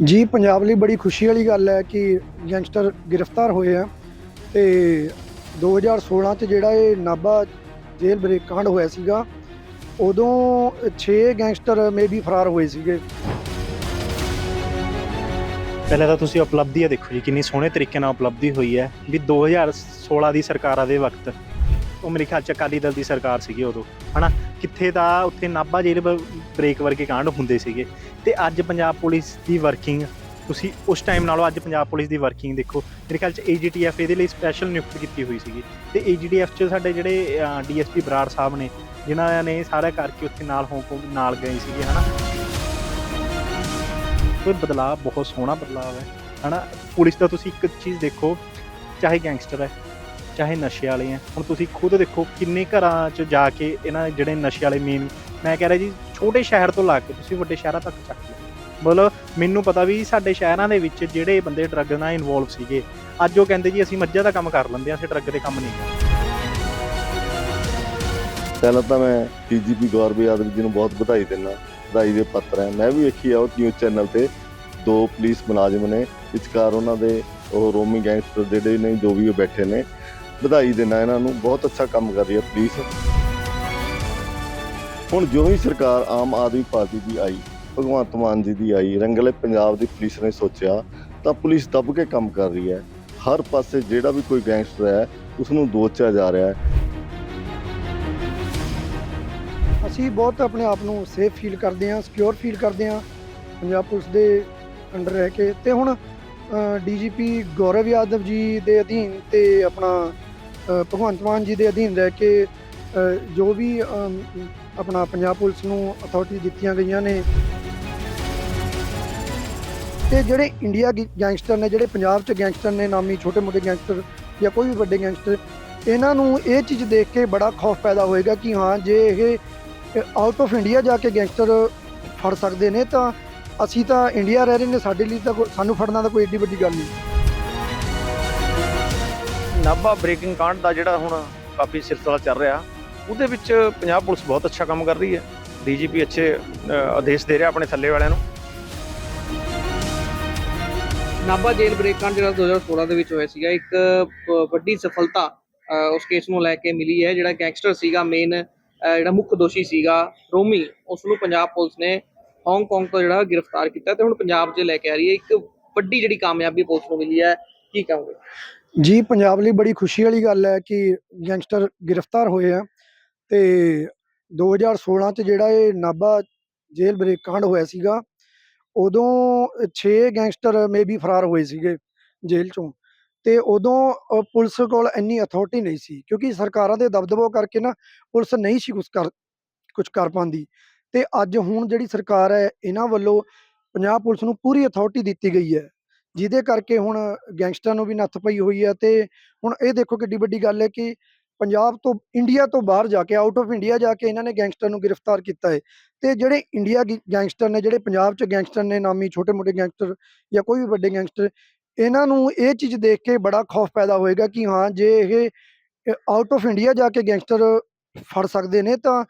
ਜੀ, ਪੰਜਾਬ ਲਈ ਬੜੀ ਖੁਸ਼ੀ ਵਾਲੀ ਗੱਲ ਹੈ ਕਿ ਗੈਂਗਸਟਰ ਗ੍ਰਿਫਤਾਰ ਹੋਏ ਆ ਤੇ 2016 ਚ ਜਿਹੜਾ ਇਹ ਨਾਭਾ ਜੇਲ੍ਹ ਬ੍ਰੇਕ ਕਾਂਡ ਹੋਇਆ ਸੀਗਾ, ਉਦੋਂ 6 ਗੈਂਗਸਟਰ ਮੇ ਵੀ ਫਰਾਰ ਹੋਏ ਸੀਗੇ। ਪਹਿਲਾਂ ਤਾਂ ਤੁਸੀਂ ਉਪਲਬਧੀ ਉਪਲਬਧੀਆਂ ਦੇਖੋ ਜੀ, ਕਿੰਨੀ ਸੋਹਣੇ ਤਰੀਕੇ ਨਾਲ ਉਪਲਬਧੀ ਹੋਈ ਹੈ ਵੀ 2016 ਦੀ ਸਰਕਾਰਾਂ ਦੇ ਵਕਤ, ਉਹ ਮੇਰੇ ਖਿਆਲ ਚ ਅਕਾਲੀ ਦਲ ਦੀ ਸਰਕਾਰ ਸੀਗੀ ਉਦੋਂ, ਹਨਾ? ਕਿੱਥੇ ਦਾ ਉੱਥੇ ਨਾਭਾ ਜੇਲ੍ਹ ਬ- ਬ੍ਰੇਕ ਵਰਗੇ ਕਾਂਡ ਹੁੰਦੇ ਸੀਗੇ। ਤੇ ਅੱਜ ਪੰਜਾਬ ਪੁਲਿਸ ਦੀ ਵਰਕਿੰਗ ਤੁਸੀਂ ਉਸ ਟਾਈਮ ਨਾਲੋਂ ਅੱਜ ਪੰਜਾਬ ਪੁਲਿਸ ਦੀ ਵਰਕਿੰਗ ਦੇਖੋ। ਮੇਰੇ ਖਿਆਲ ਚ ਏਜੀਟੀਐਫ ਇਹਦੇ ਲਈ ਸਪੈਸ਼ਲ ਨਿਯੁਕਤ ਕੀਤੀ ਹੋਈ ਸੀਗੀ। ਤੇ ਏਜੀਟੀਐਫ ਚ ਸਾਡੇ ਜਿਹੜੇ ਡੀਐਸਪੀ ਬਰਾੜ ਸਾਹਿਬ ਨੇ, ਜਿਨ੍ਹਾਂ ਨੇ ਸਾਰਾ ਕਰਕੇ ਉੱਥੇ ਨਾਲ ਹਾਂਗਕਾਂਗ ਨਾਲ ਗਏ ਸੀਗੇ, ਹਨਾ? ਕੋਈ ਬਦਲਾਅ ਬਹੁਤ ਸੋਹਣਾ ਬਦਲਾਅ ਹੈ, ਹਨਾ? ਪੁਲਿਸ ਦਾ ਤੁਸੀਂ ਇੱਕ ਚੀਜ਼ ਦੇਖੋ, ਚਾਹੇ ਗੈਂਗਸਟਰ ਹੈ, ਚਾਹੇ ਨਸ਼ੇ ਵਾਲੇ ਹੈ, ਹੁਣ ਤੁਸੀਂ ਖੁਦ ਦੇਖੋ ਕਿੰਨੇ ਘਰਾਂ 'ਚ ਜਾ ਕੇ ਇਹਨਾਂ ਜਿਹੜੇ ਨਸ਼ੇ ਵਾਲੇ ਮੇਨ ਮੈਂ ਕਹਿ ਰਿਹਾ ਜੀ ਛੋਟੇ ਸ਼ਹਿਰ ਤੋਂ ਲਾ ਕੇ ਤੁਸੀਂ ਵੱਡੇ ਸ਼ਹਿਰਾਂ ਤੱਕ ਚੱਕ ਲਓ। ਮਤਲਬ ਮੈਨੂੰ ਪਤਾ ਵੀ ਸਾਡੇ ਸ਼ਹਿਰਾਂ ਦੇ ਵਿੱਚ ਜਿਹੜੇ ਬੰਦੇ ਡਰੱਗ ਨਾਲ ਇਨਵੋਲਵ ਸੀਗੇ, ਅੱਜ ਉਹ ਕਹਿੰਦੇ ਜੀ ਅਸੀਂ ਮੱਝਾਂ ਦਾ ਕੰਮ ਕਰ ਲੈਂਦੇ ਹਾਂ, ਅਸੀਂ ਡਰੱਗ ਦੇ ਕੰਮ ਨਹੀਂ ਪਹਿਲਾਂ ਤਾਂ ਮੈਂ ਡੀਜੀਪੀ ਗੌਰਵ ਯਾਦਵ ਜੀ ਨੂੰ ਬਹੁਤ ਵਧਾਈ ਦਿੰਦਾ, ਵਧਾਈ ਦੇ ਪੱਤਰ ਹੈ। ਮੈਂ ਵੀ ਵੇਖੀ ਆ ਉਹ ਨਿਊਜ਼ ਚੈਨਲ ਤੇ, ਦੋ ਪੁਲਿਸ ਮੁਲਾਜ਼ਮ ਨੇ, ਵਿਚਕਾਰ ਉਹਨਾਂ ਦੇ ਉਹ ਰੋਮੀ ਗੈਂਗਸਟਰ ਜਿਹੜੇ ਨੇ, ਜੋ ਵੀ ਉਹ ਬੈਠੇ ਨੇ, ਵਧਾਈ ਦਿੰਦਾ ਇਹਨਾਂ ਨੂੰ। ਬਹੁਤ ਅੱਛਾ ਕੰਮ ਕਰ ਰਹੀ ਹੈ ਪੁਲਿਸ ਹੁਣ ਜੋ ਹੀ ਸਰਕਾਰ ਆਮ ਆਦਮੀ ਪਾਰਟੀ ਦੀ ਆਈ, ਭਗਵੰਤ ਮਾਨ ਜੀ ਦੀ ਆਈ, ਰੰਗਲੇ ਪੰਜਾਬ ਦੀ ਪੁਲਿਸ ਨੇ ਸੋਚਿਆ, ਤਾਂ ਪੁਲਿਸ ਦੱਬ ਕੇ ਕੰਮ ਕਰ ਰਹੀ ਹੈ। ਹਰ ਪਾਸੇ ਜਿਹੜਾ ਵੀ ਕੋਈ ਗੈਂਗਸਟਰ ਹੈ ਉਸ ਨੂੰ ਦੋਚਿਆ ਜਾ ਰਿਹਾ ਹੈ। ਅਸੀਂ ਬਹੁਤ ਆਪਣੇ ਆਪ ਨੂੰ ਸੇਫ ਫੀਲ ਕਰਦੇ ਹਾਂ ਸਿਕਿਉਰ ਫੀਲ ਕਰਦੇ ਹਾਂ, ਪੰਜਾਬ ਪੁਲਿਸ ਦੇ ਅੰਡਰ ਰਹਿ ਕੇ। ਤੇ ਹੁਣ ਡੀਜੀਪੀ ਗੌਰਵ ਯਾਦਵ ਜੀ ਦੇ ਅਧੀਨ ਤੇ ਆਪਣਾ ਭਗਵੰਤ ਮਾਨ ਜੀ ਦੇ ਅਧੀਨ ਰਹਿ ਕੇ ਜੋ ਵੀ ਆਪਣਾ ਪੰਜਾਬ ਪੁਲਿਸ ਨੂੰ ਅਥਾਰਟੀ ਦਿੱਤੀਆਂ ਗਈਆਂ ਨੇ। ਤੇ ਜਿਹੜੇ ਇੰਡੀਆ ਗੀ- ਗੈਂਗਸਟਰ ਨੇ, ਜਿਹੜੇ ਪੰਜਾਬ 'ਚ ਗੈਂਗਸਟਰ ਨੇ, ਨਾਮੀ ਛੋਟੇ-ਮੋਟੇ ਗੈਂਗਸਟਰ ਜਾਂ ਕੋਈ ਵੀ ਵੱਡੇ ਗੈਂਗਸਟਰ ਇਹਨਾਂ ਨੂੰ ਇਹ ਚੀਜ਼ ਦੇਖ ਕੇ ਬੜਾ ਖੌਫ ਪੈਦਾ ਹੋਏਗਾ ਕਿ ਹਾਂ, ਜੇ ਇਹ ਆਊਟ ਆਫ ਇੰਡੀਆ ਜਾ ਕੇ ਗੈਂਗਸਟਰ ਫੜ ਸਕਦੇ ਨੇ, ਤਾਂ ਅਸੀਂ ਤਾਂ ਇੰਡੀਆ ਰਹਿ ਰਹੇ ਨੇ, ਸਾਡੇ ਲਈ ਤਾਂ ਕੋਈ- ਸਾਨੂੰ ਫੜਨਾ ਤਾਂ ਕੋਈ ਏਡੀ ਵੱਡੀ ਗੱਲ ਨਹੀਂ। ਨਾਭਾ ਬ੍ਰੇਕਿੰਗ ਕਾਂਡ ਦਾ ਜਿਹੜਾ ਹੁਣ ਕਾਫੀ ਸਿਲਸਿਲਾ ਚੱਲ ਰਿਹਾ ਉਹਦੇ ਵਿੱਚ ਪੰਜਾਬ ਪੁਲਿਸ ਬਹੁਤ ਅੱਛਾ ਕੰਮ ਕਰ ਰਹੀ ਹੈ। ਡੀਜੀਪੀ ਅੱਛੇ ਆਦੇਸ਼ ਦੇ ਰਿਹਾ ਆਪਣੇ ਥੱਲੇ ਵਾਲਿਆਂ ਨੂੰ। ਨਾਭਾ ਜੇਲ੍ਹ ਬ੍ਰੇਕ ਕਾਂਡ ਜਿਹੜਾ 2016 ਦੇ ਵਿੱਚ ਹੋਇਆ ਸੀਗਾ ਇੱਕ ਵੱਡੀ ਸਫਲਤਾ ਉਸ ਕੇਸ ਨੂੰ ਲੈ ਕੇ ਮਿਲੀ ਹੈ ਜਿਹੜਾ ਗੈਂਗਸਟਰ ਸੀਗਾ ਮੇਨ ਜਿਹੜਾ ਮੁੱਖ ਦੋਸ਼ੀ ਸੀਗਾ ਰੋਮੀ। ਉਸ ਨੂੰ ਪੰਜਾਬ ਪੁਲਿਸ ਨੇ ਹਾਂਗਕਾਂਗ ਤੋਂ ਜਿਹੜਾ ਗ੍ਰਿਫਤਾਰ ਕੀਤਾ ਤੇ ਹੁਣ ਪੰਜਾਬ 'ਚ ਲੈ ਕੇ ਆ ਰਹੀ ਹੈ। ਇੱਕ ਵੱਡੀ ਜਿਹੜੀ ਕਾਮਯਾਬੀ ਪੁਲਿਸ ਨੂੰ ਮਿਲੀ ਹੈ ਕੀ ਕਹੋਗੇ? ਜੀ ਪੰਜਾਬ ਲਈ ਬੜੀ ਖੁਸ਼ੀ ਵਾਲੀ ਗੱਲ ਹੈ ਕਿ ਗੈਂਗਸਟਰ ਗ੍ਰਿਫਤਾਰ ਹੋਏ ਆ। ਤੇ 2016 ਚ ਜਿਹੜਾ ਇਹ ਨਾਭਾ ਜੇਲ੍ਹ ਬ੍ਰੇਕ ਕਾਂਡ ਹੋਇਆ ਸੀਗਾ, ਉਦੋਂ 6 ਗੈਂਗਸਟਰ ਮੇਬੀ ਫਰਾਰ ਹੋਏ ਸੀਗੇ ਜੇਲ੍ਹ ਚੋਂ ਤੇ ਉਦੋਂ ਪੁਲਿਸ ਕੋਲ ਇੰਨੀ ਅਥਾਰਟੀ ਨਹੀਂ ਸੀ ਕਿਉਂਕਿ ਸਰਕਾਰਾਂ ਦੇ ਦਬਦਬਾ ਕਰਕੇ ਨਾ ਪੁਲਿਸ ਨਹੀਂ ਸੀ ਕੁਝ ਕਰ ਕੁਝ ਕਰ ਪਾਉਂਦੀ ਤੇ ਅੱਜ ਹੁਣ ਜਿਹੜੀ ਸਰਕਾਰ ਹੈ, ਇਹਨਾਂ ਵੱਲੋਂ ਪੰਜਾਬ ਪੁਲਿਸ ਨੂੰ ਪੂਰੀ ਅਥਾਰਟੀ ਦਿੱਤੀ ਗਈ ਹੈ, ਜਿਹਦੇ ਕਰਕੇ ਹੁਣ ਗੈਂਗਸਟਰਾਂ ਨੂੰ ਵੀ ਨੱਥ ਪਈ ਹੋਈ ਹੈ ਤੇ ਹੁਣ ਇਹ ਦੇਖੋ ਕਿੱਡੀ ਵੱਡੀ ਗੱਲ ਹੈ ਕਿ ਪੰਜਾਬ ਤੋਂ ਇੰਡੀਆ ਤੋਂ ਬਾਹਰ ਜਾ ਕੇ ਆਊਟ ਆਫ ਇੰਡੀਆ ਜਾ ਕੇ ਇਹਨਾਂ ਨੇ ਗੈਂਗਸਟਰ ਨੂੰ ਗ੍ਰਿਫਤਾਰ ਕੀਤਾ ਹੈ। ਤੇ ਜਿਹੜੇ ਇੰਡੀਆ ਗੀ- ਗੈਂਗਸਟਰ ਨੇ, ਜਿਹੜੇ ਪੰਜਾਬ 'ਚ ਗੈਂਗਸਟਰ ਨੇ, ਨਾਮੀ ਛੋਟੇ-ਮੋਟੇ ਗੈਂਗਸਟਰ ਜਾਂ ਕੋਈ ਵੀ ਵੱਡੇ ਗੈਂਗਸਟਰ ਇਹਨਾਂ ਨੂੰ ਇਹ ਚੀਜ਼ ਦੇਖ ਕੇ ਬੜਾ ਖੌਫ ਪੈਦਾ ਹੋਏਗਾ ਕਿ ਹਾਂ, ਜੇ ਇਹ ਆਊਟ ਆਫ ਇੰਡੀਆ ਜਾ ਕੇ ਗੈਂਗਸਟਰ ਫੜ ਸਕਦੇ ਨੇ, ਤਾਂ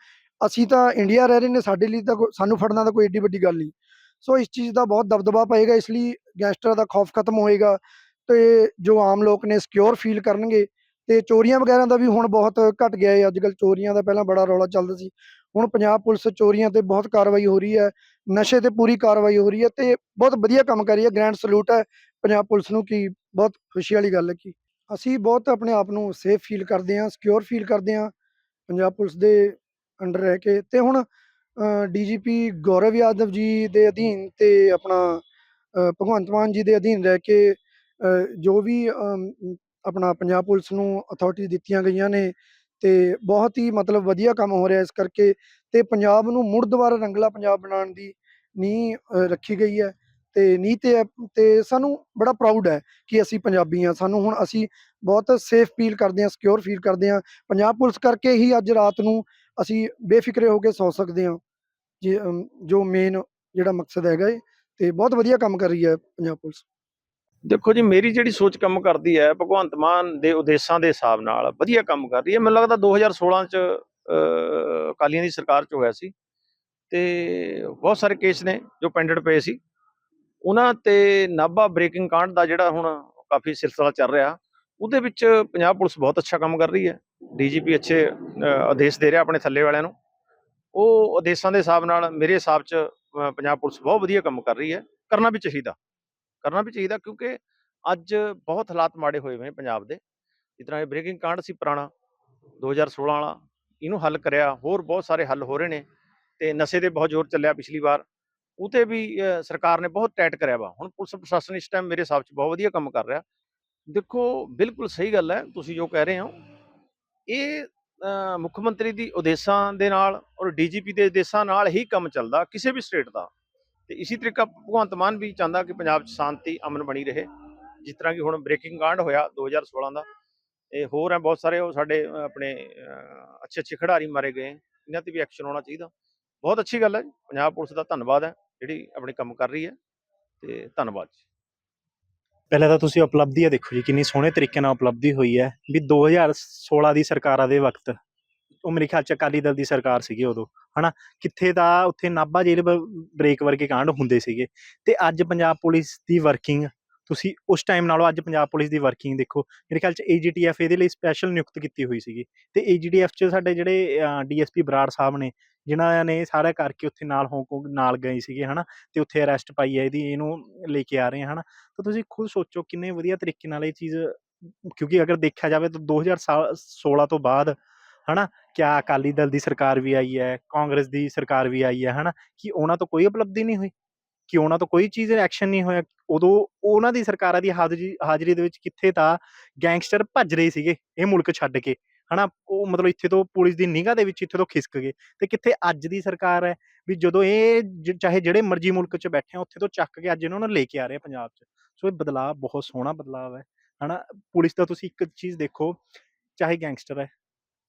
ਅਸੀਂ ਤਾਂ ਇੰਡੀਆ ਰਹਿ ਰਹੇ ਨੇ, ਸਾਡੇ ਲਈ ਤਾਂ ਕੋਈ- ਸਾਨੂੰ ਫੜਨਾ ਤਾਂ ਕੋਈ ਏਡੀ ਵੱਡੀ ਗੱਲ ਨਹੀਂ। ਸੋ ਇਸ ਚੀਜ਼ ਦਾ ਬਹੁਤ ਦਬਦਬਾ ਪਏਗਾ, ਇਸ ਲਈ ਗੈਂਗਸਟਰ ਦਾ ਖੌਫ ਖਤਮ ਹੋਏਗਾ। ਤੇ ਜੋ ਆਮ ਲੋਕ ਨੇ ਸਿਕਿਉਰ ਫੀਲ ਕਰਨਗੇ ਤੇ ਚੋਰੀਆਂ ਵਗੈਰਾ ਦਾ ਵੀ ਹੁਣ ਬਹੁਤ ਘਟ ਗਿਆ ਹੈ। ਅੱਜ ਕੱਲ ਚੋਰੀਆਂ ਦਾ ਪਹਿਲਾਂ ਬੜਾ ਰੌਲਾ ਚੱਲਦਾ ਸੀ। ਹੁਣ ਪੰਜਾਬ ਪੁਲਿਸ ਚੋਰੀਆਂ ਤੇ ਬਹੁਤ ਕਾਰਵਾਈ ਹੋ ਰਹੀ ਹੈ। ਨਸ਼ੇ ਤੇ ਪੂਰੀ ਕਾਰਵਾਈ ਹੋ ਰਹੀ ਹੈ ਤੇ ਬਹੁਤ ਵਧੀਆ ਕੰਮ ਕਰ ਰਹੀ ਹੈ। ਗ੍ਰੈਂਡ ਸਲੂਟ ਹੈ ਪੰਜਾਬ ਪੁਲਿਸ ਨੂੰ ਕਿ ਬਹੁਤ ਖੁਸ਼ੀ ਵਾਲੀ ਗੱਲ ਹੈ ਕਿ ਅਸੀਂ ਬਹੁਤ ਆਪਣੇ ਆਪ ਨੂੰ ਸੇਫ ਫੀਲ ਕਰਦੇ ਹਾਂ ਸਿਕਿਉਰ ਫੀਲ ਕਰਦੇ ਹਾਂ ਪੰਜਾਬ ਪੁਲਿਸ ਦੇ ਅੰਡਰ ਰਹਿ ਕੇ। ਤੇ ਹੁਣ ਡੀਜੀਪੀ ਗੌਰਵ ਯਾਦਵ ਜੀ ਦੇ ਅਧੀਨ ਤੇ ਆਪਣਾ ਭਗਵੰਤ ਮਾਨ ਜੀ ਦੇ ਅਧੀਨ ਰਹਿ ਕੇ ਜੋ ਵੀ ਆਪਣਾ ਪੰਜਾਬ ਪੁਲਿਸ ਨੂੰ ਅਥਾਰਟੀ ਦਿੱਤੀਆਂ ਗਈਆਂ ਨੇ ਤੇ ਬਹੁਤ ਹੀ ਮਤਲਬ ਵਧੀਆ ਕੰਮ ਹੋ ਰਿਹਾ ਇਸ ਕਰਕੇ ਤੇ ਪੰਜਾਬ ਨੂੰ ਮੁੜ ਦੁਬਾਰਾ ਰੰਗਲਾ ਪੰਜਾਬ ਬਣਾਉਣ ਦੀ ਨੀਂਹ ਰੱਖੀ ਗਈ ਹੈ ਤੇ ਨੀਂਹ ਤੇ ਹੈ ਤੇ ਸਾਨੂੰ ਬੜਾ ਪ੍ਰਾਊਡ ਹੈ ਕਿ ਅਸੀਂ ਪੰਜਾਬੀ ਹਾਂ। ਸਾਨੂੰ ਹੁਣ ਅਸੀਂ ਬਹੁਤ ਸੇਫ ਫੀਲ ਕਰਦੇ ਹਾਂ ਸਿਕਿਉਰ ਫੀਲ ਕਰਦੇ ਹਾਂ। ਪੰਜਾਬ ਪੁਲਿਸ ਕਰਕੇ ਹੀ ਅੱਜ ਰਾਤ ਨੂੰ ਅਸੀਂ ਬੇਫਿਕਰੇ ਹੋ ਕੇ ਸੌ ਸਕਦੇ ਹਾਂ। ਜੀ ਜੋ ਮੇਨ ਜਿਹੜਾ ਮਕਸਦ ਹੈਗਾ ਏ, ਤੇ ਬਹੁਤ ਵਧੀਆ ਕੰਮ ਕਰ ਰਹੀ ਹੈ ਪੰਜਾਬ ਪੁਲਿਸ। ਦੇਖੋ ਜੀ, ਮੇਰੀ ਜਿਹੜੀ ਸੋਚ ਕੰਮ ਕਰਦੀ ਹੈ, ਭਗਵੰਤ ਮਾਨ ਦੇ ਉਦੇਸ਼ਾਂ ਦੇ ਹਿਸਾਬ ਨਾਲ ਵਧੀਆ ਕੰਮ ਕਰ ਰਹੀ ਹੈ। ਮੈਨੂੰ ਲੱਗਦਾ 2016 ਚ ਅਕਾਲੀਆਂ ਦੀ ਸਰਕਾਰ ਚ ਹੋਇਆ ਸੀ ਤੇ ਬਹੁਤ ਸਾਰੇ ਕੇਸ ਨੇ ਜੋ ਪੈਂਡਡ ਪਏ ਸੀ। ਉਹਨਾਂ ਤੇ ਨਾਭਾ ਬ੍ਰੇਕਿੰਗ ਕਾਂਡ ਦਾ ਜਿਹੜਾ ਹੁਣ ਕਾਫੀ ਸਿਲਸਿਲਾ ਚੱਲ ਰਿਹਾ, ਉਹਦੇ ਵਿੱਚ ਪੰਜਾਬ ਪੁਲਿਸ ਬਹੁਤ ਅੱਛਾ ਕੰਮ ਕਰ ਰਹੀ ਹੈ। ਡੀਜੀਪੀ ਅੱਛੇ ਆਦੇਸ਼ ਦੇ ਰਿਹਾ ਆਪਣੇ ਥੱਲੇ ਵਾਲਿਆਂ ਨੂੰ। ਉਹ ਆਦੇਸ਼ਾਂ ਦੇ ਹਿਸਾਬ ਨਾਲ ਮੇਰੇ ਹਿਸਾਬ 'ਚ ਪੰਜਾਬ ਪੁਲਿਸ ਬਹੁਤ ਵਧੀਆ ਕੰਮ ਕਰ ਰਹੀ ਹੈ। ਕਰਨਾ ਵੀ ਚਾਹੀਦਾ। ਕਰਨਾ ਵੀ ਚਾਹੀਦਾ ਕਿਉਂਕਿ ਅੱਜ ਬਹੁਤ ਹਾਲਾਤ ਮਾੜੇ ਹੋਏ ਹੋਏ ਨੇ ਪੰਜਾਬ ਦੇ। ਜਿਸ ਤਰ੍ਹਾਂ ਇਹ ਬ੍ਰੇਕਿੰਗ ਕਾਂਡ ਸੀ ਪੁਰਾਣਾ 2016 ਵਾਲਾ, ਇਹਨੂੰ ਹੱਲ ਕਰਿਆ, ਹੋਰ ਬਹੁਤ ਸਾਰੇ ਹੱਲ ਹੋ ਰਹੇ ਨੇ ਤੇ ਨਸ਼ੇ ਦੇ ਬਹੁਤ ਜ਼ੋਰ ਚੱਲਿਆ ਪਿਛਲੀ ਵਾਰ। ਉਤੇ ਵੀ ਸਰਕਾਰ ਨੇ ਬਹੁਤ ਟਾਈਟ ਕਰਿਆ ਵਾ। ਹੁਣ ਪੁਲਿਸ ਪ੍ਰਸ਼ਾਸਨ ਇਸ ਟਾਈਮ ਮੇਰੇ ਹਿਸਾਬ 'ਚ ਬਹੁਤ ਵਧੀਆ ਕੰਮ ਕਰ ਰਿਹਾ। ਦੇਖੋ, ਬਿਲਕੁਲ ਸਹੀ ਗੱਲ ਹੈ, ਤੁਸੀਂ ਜੋ ਕਹਿ ਰਹੇ ਹੋ। ਇਹ ਮੁੱਖ ਮੰਤਰੀ ਦੀ ਉਦੇਸ਼ਾਂ ਦੇ ਨਾਲ ਔਰ ਡੀਜੀਪੀ ਦੇ ਉਦੇਸ਼ਾਂ ਨਾਲ ਹੀ ਕੰਮ ਚੱਲਦਾ, ਕਿਸੇ ਵੀ ਸਟੇਟ ਦਾ। ਤੇ ਇਸੇ ਤਰੀਕਾ ਭਗਵੰਤ ਮਾਨ ਵੀ ਚਾਹੁੰਦਾ ਕਿ ਪੰਜਾਬ 'ਚ ਸ਼ਾਂਤੀ, ਅਮਨ ਬਣੀ ਰਹੇ। ਜਿਸ ਤਰ੍ਹਾਂ ਕਿ ਹੁਣ ਬ੍ਰੇਕਿੰਗ ਕਾਂਡ ਹੋਇਆ 2016 ਦਾ ਇਹ ਹੋਰ ਹੈ ਬਹੁਤ ਸਾਰੇ ਉਹ ਸਾਡੇ ਆਪਣੇ ਅੱਛੇ ਅੱਛੇ ਖਿਡਾਰੀ ਮਾਰੇ ਗਏ ਇਹਨਾਂ ਤੇ ਵੀ ਐਕਸ਼ਨ ਹੋਣਾ ਚਾਹੀਦਾ। ਬਹੁਤ ਅੱਛੀ ਗੱਲ ਹੈ ਜੀ। ਪੰਜਾਬ ਪੁਲਿਸ ਦਾ ਧੰਨਵਾਦ ਹੈ, ਜਿਹੜੀ ਆਪਣੇ ਕੰਮ ਕਰ ਰਹੀ ਹੈ। ਤੇ ਧੰਨਵਾਦ ਜੀ। ਪਹਿਲਾਂ ਤਾਂ ਤੁਸੀਂ ਉਪਲਬਧੀ ਉਪਲਬਧੀਆਂ ਦੇਖੋ ਜੀ, ਕਿੰਨੀ ਸੋਹਣੇ ਤਰੀਕੇ ਨਾਲ ਉਪਲਬਧੀ ਹੋਈ ਹੈ ਵੀ 2016 ਦੀ ਸਰਕਾਰਾਂ ਦੇ ਵਕਤ ਉਹ ਮੇਰੇ ਖਿਆਲ ਚ ਅਕਾਲੀ ਦਲ ਦੀ ਸਰਕਾਰ ਸੀਗੀ ਉਦੋਂ, ਹਨਾ? ਕਿੱਥੇ ਤਾਂ ਉੱਥੇ ਨਾਭਾ ਜੇਲ੍ਹ ਬ੍ਰੇਕ ਵਰਗੇ ਕਾਂਡ ਹੁੰਦੇ ਸੀਗੇ। ਤੇ ਅੱਜ ਪੰਜਾਬ ਪੁਲਿਸ ਦੀ ਵਰਕਿੰਗ, ਤੁਸੀਂ ਉਸ ਟਾਈਮ ਨਾਲੋਂ ਅੱਜ ਪੰਜਾਬ ਪੁਲਿਸ ਦੀ ਵਰਕਿੰਗ ਦੇਖੋ, ਮੇਰੇ ਖਿਆਲ ਚ ਏਜੀਟੀਐਫ ਇਹਦੇ ਲਈ ਸਪੈਸ਼ਲ ਨਿਯੁਕਤ ਕੀਤੀ ਹੋਈ ਸੀਗੀ। ਤੇ ਏਜੀਟੀਐਫ ਚ ਸਾਡੇ ਜਿਹੜੇ ਡੀਐਸਪੀ ਬਰਾੜ ਸਾਹਿਬ ਨੇ, ਜਿਨ੍ਹਾਂ ਨੇ ਸਾਰਾ ਕਰਕੇ ਉੱਥੇ ਨਾਲ ਹਾਂਗਕਾਂਗ ਨਾਲ ਗਏ ਸੀਗੇ, ਹਨਾ? ਤੇ ਉੱਥੇ ਅਰੈਸਟ ਪਾਈ ਹੈ ਇਹਦੀ, ਇਹਨੂੰ ਲੈ ਕੇ ਆ ਰਹੇ ਆ, ਹਨਾ? ਤਾਂ ਤੁਸੀਂ ਖੁਦ ਸੋਚੋ ਕਿੰਨੇ ਵਧੀਆ ਤਰੀਕੇ ਨਾਲ ਇਹ ਚੀਜ਼, ਕਿਉਂਕਿ ਅਗਰ ਦੇਖਿਆ ਜਾਵੇ ਤਾਂ 2016 ਤੋਂ ਬਾਅਦ ਹਨਾ? ਕਿਆ ਅਕਾਲੀ ਦਲ ਦੀ ਸਰਕਾਰ ਵੀ ਆਈ ਹੈ, ਕਾਂਗਰਸ ਦੀ ਸਰਕਾਰ ਵੀ ਆਈ ਹੈ, ਹਨਾ? ਕਿ ਉਹਨਾਂ ਤੋਂ ਕੋਈ ਉਪਲਬਧੀ ਨਹੀਂ ਹੋਈ, ਕਿ ਉਹਨਾਂ ਤੋਂ ਕੋਈ ਚੀਜ਼ ਐਕਸ਼ਨ ਨਹੀਂ ਹੋਇਆ। ਉਦੋਂ ਉਹਨਾਂ ਦੀ ਸਰਕਾਰਾਂ ਦੀ ਹਾਜ਼ਰੀ ਹਾਜ਼ਰੀ ਦੇ ਵਿੱਚ ਕਿੱਥੇ ਤਾਂ ਗੈਂਗਸਟਰ ਭੱਜ ਰਹੇ ਸੀਗੇ, ਇਹ ਮੁਲਕ ਛੱਡ ਕੇ, ਹਨਾ? ਉਹ ਮਤਲਬ ਇੱਥੇ ਤੋਂ ਪੁਲਿਸ ਦੀ ਨਿਗਾਹ ਦੇ ਵਿੱਚ ਇੱਥੇ ਤੋਂ ਖਿਸਕ ਗਏ। ਤੇ ਕਿੱਥੇ ਅੱਜ ਦੀ ਸਰਕਾਰ ਹੈ ਵੀ ਜਦੋਂ ਇਹ ਜ- ਚਾਹੇ ਜਿਹੜੇ ਮਰਜ਼ੀ ਮੁਲਕ 'ਚ ਬੈਠੇ ਆ ਉੱਥੇ ਤੋਂ ਚੱਕ ਕੇ ਅੱਜ ਇਹਨਾਂ ਨੂੰ ਲੈ ਕੇ ਆ ਰਹੇ ਪੰਜਾਬ 'ਚ। ਸੋ ਇਹ ਬਦਲਾਅ, ਬਹੁਤ ਸੋਹਣਾ ਬਦਲਾਅ ਹੈ, ਹਨਾ? ਪੁਲਿਸ ਦਾ ਤੁਸੀਂ ਇੱਕ ਚੀਜ਼ ਦੇਖੋ, ਚਾਹੇ ਗੈਂਗਸਟਰ ਹੈ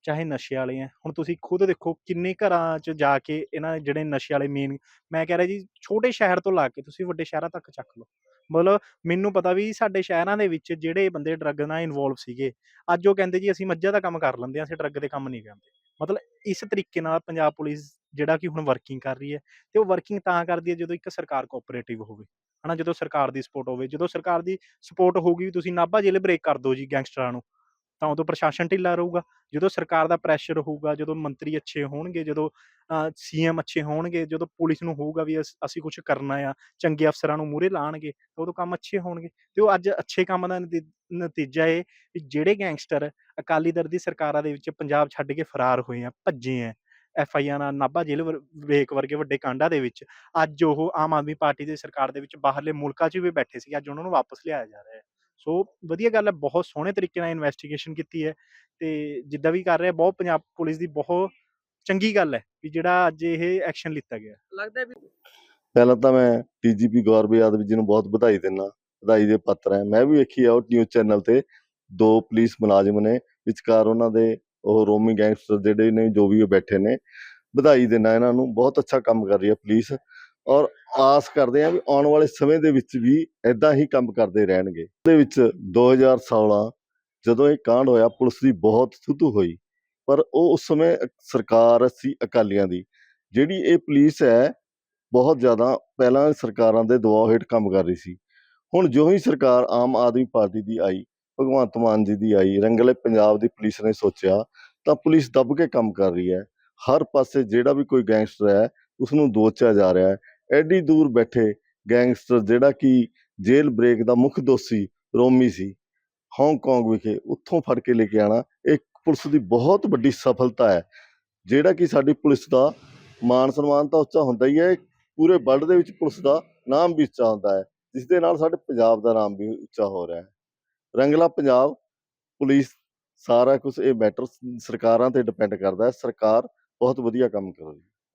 ਚਾਹੇ ਨਸ਼ੇ ਵਾਲੇ ਹੈ ਹੁਣ ਤੁਸੀਂ ਖੁਦ ਦੇਖੋ ਕਿੰਨੇ ਘਰਾਂ 'ਚ ਜਾ ਕੇ ਇਹਨਾਂ ਜਿਹੜੇ ਨਸ਼ੇ ਵਾਲੇ ਮੇਨ ਮੈਂ ਕਹਿ ਰਿਹਾ ਜੀ ਛੋਟੇ ਸ਼ਹਿਰ ਤੋਂ ਲਾ ਕੇ ਤੁਸੀਂ ਵੱਡੇ ਸ਼ਹਿਰਾਂ ਤੱਕ ਚੱਕ ਲਓ। ਮਤਲਬ ਮੈਨੂੰ ਪਤਾ ਵੀ ਸਾਡੇ ਸ਼ਹਿਰਾਂ ਦੇ ਵਿੱਚ ਜਿਹੜੇ ਬੰਦੇ ਡਰੱਗ ਨਾਲ ਇਨਵੋਲਵ ਸੀਗੇ, ਅੱਜ ਉਹ ਕਹਿੰਦੇ ਜੀ ਅਸੀਂ ਮੱਝਾਂ ਦਾ ਕੰਮ ਕਰ ਲੈਂਦੇ ਹਾਂ, ਅਸੀਂ ਡਰੱਗ ਦੇ ਕੰਮ ਨਹੀਂ ਕਰਦੇ। ਮਤਲਬ ਇਸ ਤਰੀਕੇ ਨਾਲ ਪੰਜਾਬ ਪੁਲਿਸ ਜਿਹੜਾ ਕਿ ਹੁਣ ਵਰਕਿੰਗ ਕਰ ਰਹੀ ਹੈ ਤੇ ਉਹ ਵਰਕਿੰਗ ਤਾਂ ਕਰਦੀ ਹੈ ਜਦੋਂ ਇੱਕ ਸਰਕਾਰ ਕੋਆਪਰੇਟਿਵ ਹੋਵੇ। ਹਨਾ ਜਦੋਂ ਸਰਕਾਰ ਦੀ ਸਪੋਰਟ ਹੋਵੇ, ਜਦੋਂ ਸਰਕਾਰ ਦੀ ਸਪੋਰਟ ਹੋਊਗੀ ਤੁਸੀਂ ਨਾਭਾ ਜ਼ਿਲ੍ਹੇ ਬ੍ਰੇਕ ਕਰ ਦਿਓ ਜੀ ਗੈਂਗਸਟਰਾਂ ਨੂੰ। ਤਾਂ ਉਦੋਂ ਪ੍ਰਸ਼ਾਸਨ ਢਿੱਲਾ ਰਹੂਗਾ। ਜਦੋਂ ਸਰਕਾਰ ਦਾ ਪ੍ਰੈਸ਼ਰ ਹੋਊਗਾ, ਜਦੋਂ ਮੰਤਰੀ ਅੱਛੇ ਹੋਣਗੇ, ਜਦੋਂ ਸੀਐਮ ਅੱਛੇ ਹੋਣਗੇ, ਜਦੋਂ ਪੁਲਿਸ ਨੂੰ ਹੋਊਗਾ ਵੀ ਅਸ- ਅਸੀਂ ਕੁਝ ਕਰਨਾ ਆ, ਚੰਗੇ ਅਫਸਰਾਂ ਨੂੰ ਮੂਹਰੇ ਲਾਣਗੇ, ਤਾਂ ਉਦੋਂ ਕੰਮ ਅੱਛੇ ਹੋਣਗੇ। ਤੇ ਉਹ ਅੱਜ ਅੱਛੇ ਕੰਮ ਦਾ ਨਤੀ- ਨਤੀਜਾ ਇਹ ਵੀ ਜਿਹੜੇ ਗੈਂਗਸਟਰ ਅਕਾਲੀ ਦਲ ਦੀ ਸਰਕਾਰਾਂ ਦੇ ਵਿੱਚ ਪੰਜਾਬ ਛੱਡ ਕੇ ਫਰਾਰ ਹੋਏ ਆ, ਭੱਜੇ ਆ ਐਫ ਆਈ ਆਰ ਨਾਲ ਨਾਭਾ ਜੇਲ੍ਹ ਵਰ- ਬ੍ਰੇਕ ਵਰਗੇ ਵੱਡੇ ਕਾਂਡਾਂ ਦੇ ਵਿੱਚ, ਅੱਜ ਉਹ ਆਮ ਆਦਮੀ ਪਾਰਟੀ ਦੀ ਸਰਕਾਰ ਦੇ ਵਿੱਚ ਬਾਹਰਲੇ ਮੁਲਕਾਂ 'ਚ ਵੀ ਬੈਠੇ ਸੀ ਅੱਜ ਉਹਨਾਂ ਨੂੰ ਵਾਪਸ ਲਿਆਇਆ ਜਾ ਰਿਹਾ ਹੈ। ਸੋ ਵਧੀਆ ਗੱਲ ਹੈ ਬਹੁਤ ਸੋਹਣੇ ਤਰੀਕੇ ਨਾਲ ਇਨਵੈਸਟੀਗੇਸ਼ਨ ਕੀਤੀ ਹੈ ਤੇ ਜਿੱਦਾਂ ਵੀ ਕਰ ਰਿਹਾ ਬਹੁਤ ਪੰਜਾਬ ਪੁਲਿਸ ਦੀ ਬਹੁਤ ਚੰਗੀ ਗੱਲ ਹੈ ਵੀ ਜਿਹੜਾ ਅੱਜ ਇਹ ਐਕਸ਼ਨ ਲਿੱਤਾ ਗਿਆ। ਲੱਗਦਾ ਵੀ ਪਹਿਲਾਂ ਤਾਂ ਮੈਂ ਡੀਜੀਪੀ ਗੌਰਵ ਯਾਦਵ ਜੀ ਨੂੰ ਬਹੁਤ ਵਧਾਈ ਦਿੰਦਾ ਵਧਾਈ ਦੇ ਪਾਤਰ ਹੈ। ਮੈਂ ਵੀ ਵੇਖੀ ਆ ਉਹ ਨਿਊਜ਼ ਚੈਨਲ ਤੇ ਦੋ ਪੁਲਿਸ ਮੁਲਾਜ਼ਮ ਨੇ ਵਿਚਕਾਰ ਉਹਨਾਂ ਦੇ ਉਹ ਰੋਮੀ ਗੈਂਗਸਟਰ ਜਿਹੜੇ ਨੇ ਜੋ ਵੀ ਉਹ ਬੈਠੇ ਨੇ ਵਧਾਈ ਦਿੰਦਾ ਇਹਨਾਂ ਨੂੰ। ਬਹੁਤ ਅੱਛਾ ਕੰਮ ਕਰ ਰਹੀ ਹੈ ਪੁਲਿਸ। ਔਰ ਆਸ ਕਰਦੇ ਹਾਂ ਵੀ ਆਉਣ ਵਾਲੇ ਸਮੇਂ ਦੇ ਵਿੱਚ ਵੀ ਇਦਾਂ ਹੀ ਕੰਮ ਕਰਦੇ ਰਹਿਣਗੇ। ਉਹਦੇ ਵਿੱਚ 2016 ਜਦੋਂ ਇਹ ਕਾਂਡ ਹੋਇਆ, ਪੁਲਿਸ ਦੀ ਬਹੁਤ ਸਥਿਤੀ ਹੋਈ, ਪਰ ਉਹ ਉਸ ਸਮੇਂ ਸਰਕਾਰ ਸੀ ਅਕਾਲੀਆਂ ਦੀ, ਜਿਹੜੀ ਇਹ ਪੁਲਿਸ ਹੈ, ਬਹੁਤ ਜ਼ਿਆਦਾ ਪਹਿਲਾਂ ਸਰਕਾਰਾਂ ਦੇ ਦਬਾਅ ਹੇਠ ਕੰਮ ਕਰ ਰਹੀ ਸੀ। ਹੁਣ ਜੋ ਹੀ ਸਰਕਾਰ ਆਮ ਆਦਮੀ ਪਾਰਟੀ ਦੀ ਆਈ, ਭਗਵੰਤ ਮਾਨ ਜੀ ਦੀ ਆਈ, ਰੰਗਲੇ ਪੰਜਾਬ ਦੀ ਪੁਲਿਸ ਨੇ ਸੋਚਿਆ, ਤਾਂ ਪੁਲਿਸ ਦੱਬ ਕੇ ਕੰਮ ਕਰ ਰਹੀ ਹੈ। ਹਰ ਪਾਸੇ ਜਿਹੜਾ ਵੀ ਕੋਈ ਗੈਂਗਸਟਰ ਹੈ ਉਸ ਨੂੰ ਦੋਚਿਆ ਜਾ ਰਿਹਾ ਹੈ। ਐਡੀ ਦੂਰ ਬੈਠੇ ਗੈਂਗਸਟਰ ਜਿਹੜਾ ਕਿ ਜੇਲ੍ਹ ਬ੍ਰੇਕ ਦਾ ਮੁੱਖ ਦੋਸ਼ੀ ਰੋਮੀ ਸੀ ਹਾਂਗਕਾਂਗ ਵਿਖੇ ਉੱਥੋਂ ਫੜ ਕੇ ਲੈ ਕੇ ਆਣਾ ਇਹ ਪੁਲਿਸ ਦੀ ਬਹੁਤ ਵੱਡੀ ਸਫਲਤਾ ਹੈ। ਜਿਹੜਾ ਕਿ ਸਾਡੀ ਪੁਲਿਸ ਦਾ ਮਾਨ ਸਨਮਾਨ ਤਾਂ ਉੱਚਾ ਹੁੰਦਾ ਹੀ ਹੈ ਪੂਰੇ ਵਰਲਡ ਦੇ ਵਿੱਚ ਪੁਲਿਸ ਦਾ ਨਾਮ ਵੀ ਉੱਚਾ ਹੁੰਦਾ ਹੈ, ਜਿਸ ਦੇ ਨਾਲ ਸਾਡੇ ਪੰਜਾਬ ਦਾ ਨਾਮ ਵੀ ਉੱਚਾ ਹੋ ਰਿਹਾ ਹੈ। ਰੰਗਲਾ ਪੰਜਾਬ ਪੁਲਿਸ ਸਾਰਾ ਕੁਝ ਇਹ ਮੈਟਰ ਸਰਕਾਰਾਂ ਤੇ ਡਿਪੈਂਡ ਕਰਦਾ ਹੈ, ਸਰਕਾਰ ਬਹੁਤ ਵਧੀਆ ਕੰਮ ਕਰ ਰਹੀ ਹੈ।